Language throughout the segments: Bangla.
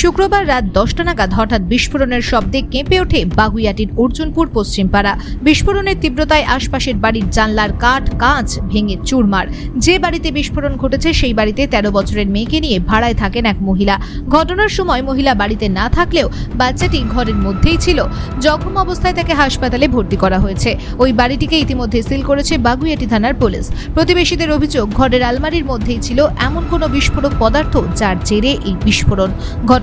শুক্রবার রাত দশটা নাগাদ হঠাৎ বিস্ফোরণের শব্দে কেঁপে ওঠে বাগুইয়াটির অর্জুনপুর পশ্চিমপাড়া। বিস্ফোরণের তীব্রতায় আশপাশের বাড়ির জানলার কাঠ, কাঁচ ভেঙে চুরমার। যে বাড়িতে বিস্ফোরণ ঘটেছে, সেই বাড়িতে তেরো বছরের মেয়েকে নিয়ে ভাড়ায় থাকেন এক মহিলা। ঘটনার সময় মহিলা বাড়িতে না থাকলেও বাচ্চাটি ঘরের মধ্যেই ছিল। জখম অবস্থায় তাকে হাসপাতালে ভর্তি করা হয়েছে। ওই বাড়িটিকে ইতিমধ্যে সিল করেছে বাগুইয়াটি থানার পুলিশ। প্রতিবেশীদের অভিযোগ, ঘরের আলমারির মধ্যেই ছিল এমন কোনো বিস্ফোরক পদার্থ যার জেরে এই বিস্ফোরণ।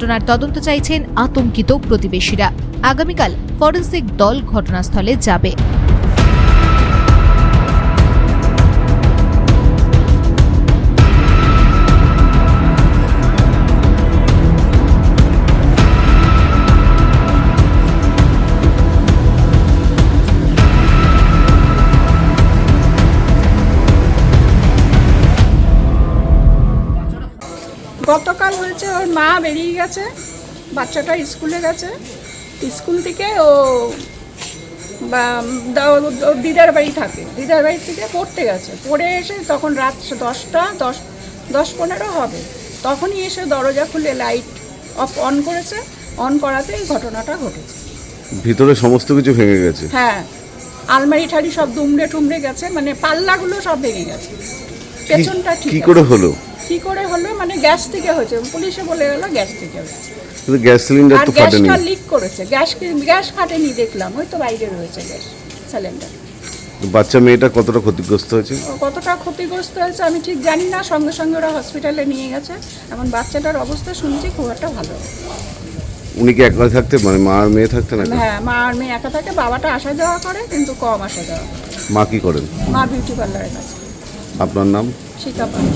ঘটনার তদন্ত চাইছেন আতঙ্কিত প্রতিবেশীরা। আগামীকাল ফরেন্সিক দল ঘটনাস্থলে যাবে। গতকাল হয়েছে ওর মা বেরিয়ে গেছে বাচ্চাটা স্কুলে গেছে। স্কুল থেকে ও দিদার বাড়ি থাকে। দিদার বাড়ি থেকে পড়তে গেছে। পড়ে এসে তখন রাত দশটা দশ দশ পনেরো হবে। তখনই এসে দরজা খুলে লাইট অফ অন করেছে। অন করাতেই ঘটনাটা ঘটেছে। ভিতরে সমস্ত কিছু ভেঙে গেছে? হ্যাঁ। আলমারি ঠাড়ি সব দুমড়ে টুমড়ে গেছে মানে পাল্লাগুলো সব ভেঙে গেছে। পেছনটা ঠিক কি করে হলো? কি করে হলো? মানে গ্যাস থেকে হয়েছে। পুলিশে বলে গেল গ্যাস থেকে হয়েছে। কিন্তু গ্যাস সিলিন্ডার তো ফাটেনি গ্যাসটা লিক করেছে। গ্যাস গ্যাস ফাটেনি দেখলাম। ওই তো বাইরে রয়েছে গ্যাস সিলিন্ডার বাচ্চা মেয়েটা কতটা ক্ষতিগ্রস্ত হয়েছে? কতটা ক্ষতিগ্রস্ত হয়েছে আমি ঠিক জানি না। সঙ্গে সঙ্গে ওরা হসপিটালে নিয়ে গেছে। এখন বাচ্চাটার অবস্থা শুনছি খুব একটা ভালো। উনি কি একলা থাকতে মানে মা আর মেয়ে থাকতে না হ্যাঁ মা আর মেয়ে একা থাকে। বাবাটা আসা যাওয়া করে কিন্তু কম আসা যাওয়া করে। মা কি করেন? মা বিউটি পার্লারের কাছে। আপনার নাম? পায়